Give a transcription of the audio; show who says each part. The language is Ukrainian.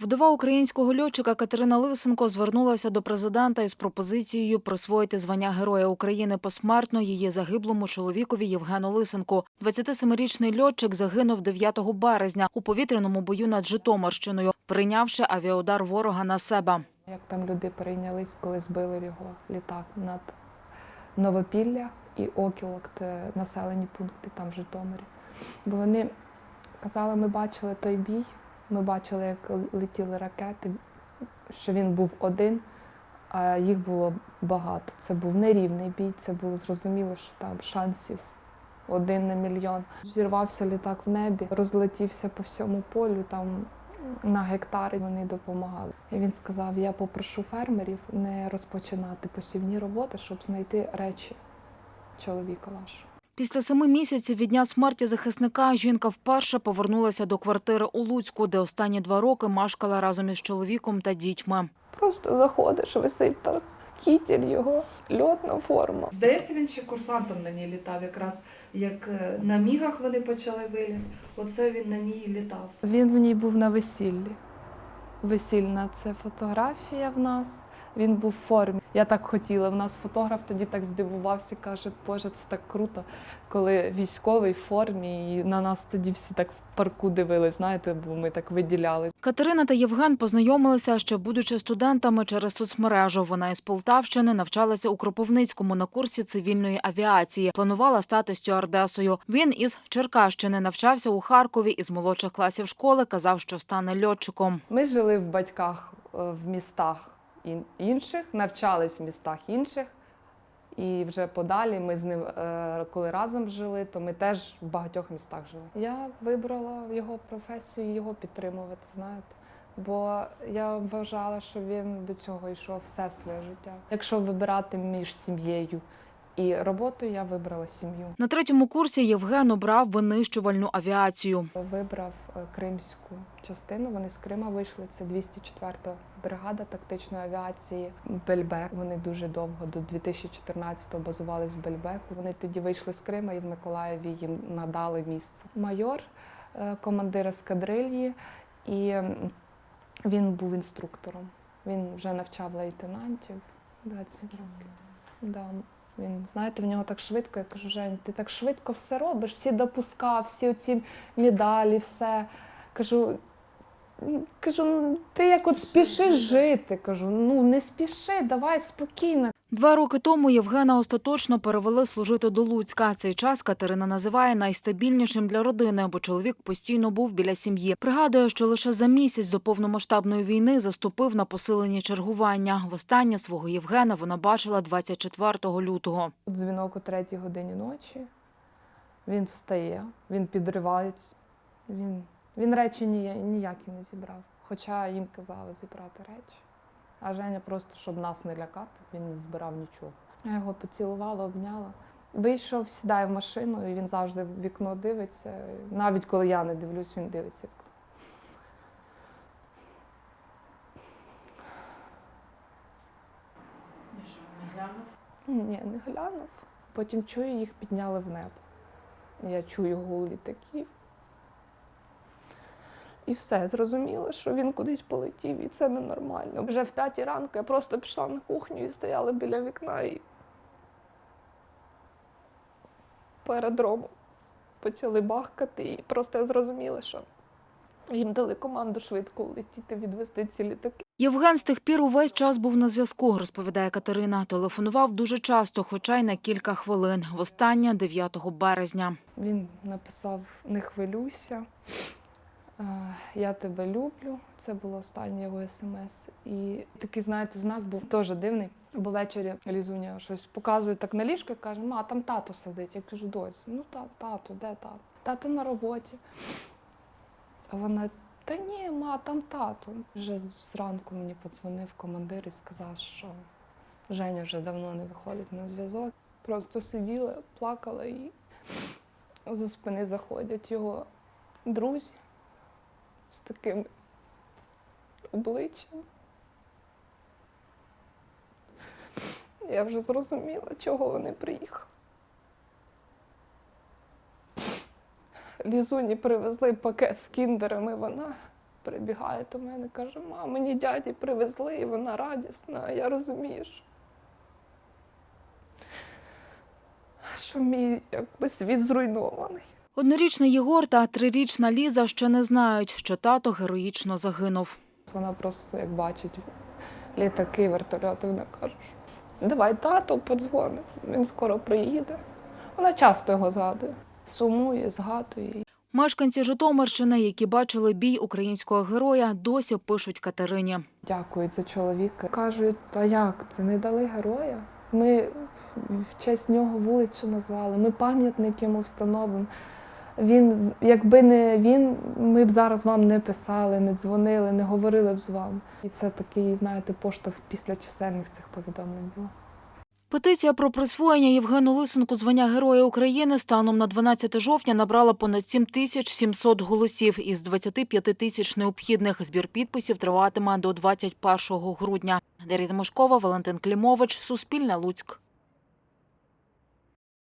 Speaker 1: Вдова українського льотчика Катерина Лисенко звернулася до президента із пропозицією присвоїти звання Героя України посмертно її загиблому чоловікові Євгену Лисенку. 27-річний льотчик загинув 9 березня у повітряному бою над Житомирщиною, прийнявши авіаудар ворога на себе.
Speaker 2: Як там люди перейнялись, коли збили його літак над Новопілля і Окілок, населені пункти там в Житомирі. Бо вони казали, ми бачили той бій, ми бачили, як летіли ракети, що він був один, а їх було багато. Це був нерівний бій, це було зрозуміло, що там шансів один на мільйон. Зірвався літак в небі, розлетівся по всьому полю, там на гектари вони допомагали. І він сказав: я попрошу фермерів не розпочинати посівні роботи, щоб знайти речі чоловіка вашого.
Speaker 1: Після семи місяців від дня смерті захисника жінка вперше повернулася до квартири у Луцьку, де останні два роки мешкала разом із чоловіком та дітьми.
Speaker 2: Просто заходиш, висить там кітель його, льотна форма.
Speaker 3: Здається, він ще курсантом на ній літав, якраз як е, на мігах вони почали виліт. Оце він на ній літав.
Speaker 2: Він в ній був на весіллі. Весільна це фотографія в нас. Він був в формі. Я так хотіла. В нас фотограф тоді так здивувався, каже, Боже, це так круто, коли військовий в формі, і на нас тоді всі так в парку дивились, знаєте, бо ми так виділяли.
Speaker 1: Катерина та Євген познайомилися ще будучи студентами через соцмережу. Вона із Полтавщини навчалася у Кропивницькому на курсі цивільної авіації. Планувала стати стюардесою. Він із Черкащини навчався у Харкові із молодших класів школи. Казав, що стане льотчиком.
Speaker 2: Ми жили в батьках е, в містах інших, навчались в містах інших. І вже подалі ми з ним, е, коли разом жили, то ми теж в багатьох містах жили. Я вибрала його професію, його підтримувати, знаєте. Бо я вважала, що він до цього йшов все своє життя. Якщо вибирати між сім'єю і роботою, я вибрала сім'ю.
Speaker 1: На третьому курсі Євген обрав винищувальну авіацію.
Speaker 2: Вибрав е, кримську частину. Вони з Крима вийшли. Це 204-та бригада тактичної авіації Бельбек. Вони дуже довго до 2014-го базувались в Бельбеку. Вони тоді вийшли з Крима і в Миколаєві їм надали місце. Майор, е, командир ескадрильї, і він був інструктором. Він вже навчав лейтенантів 20 років. Да. Він, знаєте, в нього так швидко. Я кажу, Жень, ти так швидко все робиш, всі допуска, всі оці медалі, все. Кажу, «М, кажу, «Ну, ти як от спішиш жити. Кажу, ну не спіши, давай спокійно.
Speaker 1: Два роки тому Євгена остаточно перевели служити до Луцька. Цей час Катерина називає найстабільнішим для родини, бо чоловік постійно був біля сім'ї. Пригадує, що лише за місяць до повномасштабної війни заступив на посилені чергування. Востаннє свого Євгена вона бачила 24 лютого.
Speaker 2: Дзвінок о третій годині ночі. Він встає, він підривається. Він, він речі нія- ніякі не зібрав. Хоча їм казали зібрати речі. А Женя просто, щоб нас не лякати, він не збирав нічого. Я його поцілувала, обняла. Вийшов, сідає в машину, і він завжди в вікно дивиться. Навіть коли я не дивлюсь, він дивиться в вікно.
Speaker 3: І що, не глянув?
Speaker 2: Ні, не глянув. Потім чую, їх підняли в небо. Я чую гул літаків. І все, зрозуміло, що він кудись полетів, і це ненормально. Вже в п'ятій ранку я просто пішла на кухню і стояла біля вікна і по аеродрому почали бахкати. І просто я зрозуміла, що їм дали команду швидко летіти, відвести ці літаки.
Speaker 1: Євген з тих пір увесь час був на зв'язку, розповідає Катерина. Телефонував дуже часто, хоча й на кілька хвилин. Востаннє 9 березня.
Speaker 2: Він написав Не хвилюйся, я тебе люблю. Це було останнє його смс. І такий, знаєте, знак був теж дивний. Бо ввечері Лізуня щось показує так на ліжко і каже, ма, там тато сидить. Я кажу, дось, ну та, тато, де тато? Тато на роботі. А вона, та ні, ма, там тато. Вже зранку мені подзвонив командир і сказав, що Женя вже давно не виходить на зв'язок. Просто сиділа, плакала і за спини заходять його друзі з таким обличчям. Я вже зрозуміла, чого вони приїхали. Лізуні привезли пакет з кіндерами, вона прибігає до мене, каже, мам, мені дяді привезли, і вона радісна, а я розумію, що мій якби, світ зруйнований.
Speaker 1: Однорічний Єгор та трирічна Ліза ще не знають, що тато героїчно загинув.
Speaker 2: Вона просто як бачить літаки, вертольоти, вона каже, що давай тато подзвонить, він скоро приїде. Вона часто його згадує, сумує, згадує.
Speaker 1: Мешканці Житомирщини, які бачили бій українського героя, досі пишуть Катерині.
Speaker 2: Дякують за чоловіка. Кажуть, а як це не дали героя? Ми в честь нього вулицю назвали, ми пам'ятник йому встановимо. Він, якби не він, ми б зараз вам не писали, не дзвонили, не говорили б з вами. І це такий, знаєте, поштовх після чисельних цих повідомлень було.
Speaker 1: Петиція про присвоєння Євгену Лисенку звання Героя України станом на 12 жовтня набрала понад 7700 голосів із 25 тисяч необхідних. Збір підписів триватиме до 21 грудня. Дар'я Тимошкова, Валентин Клімович, Суспільне Луцьк.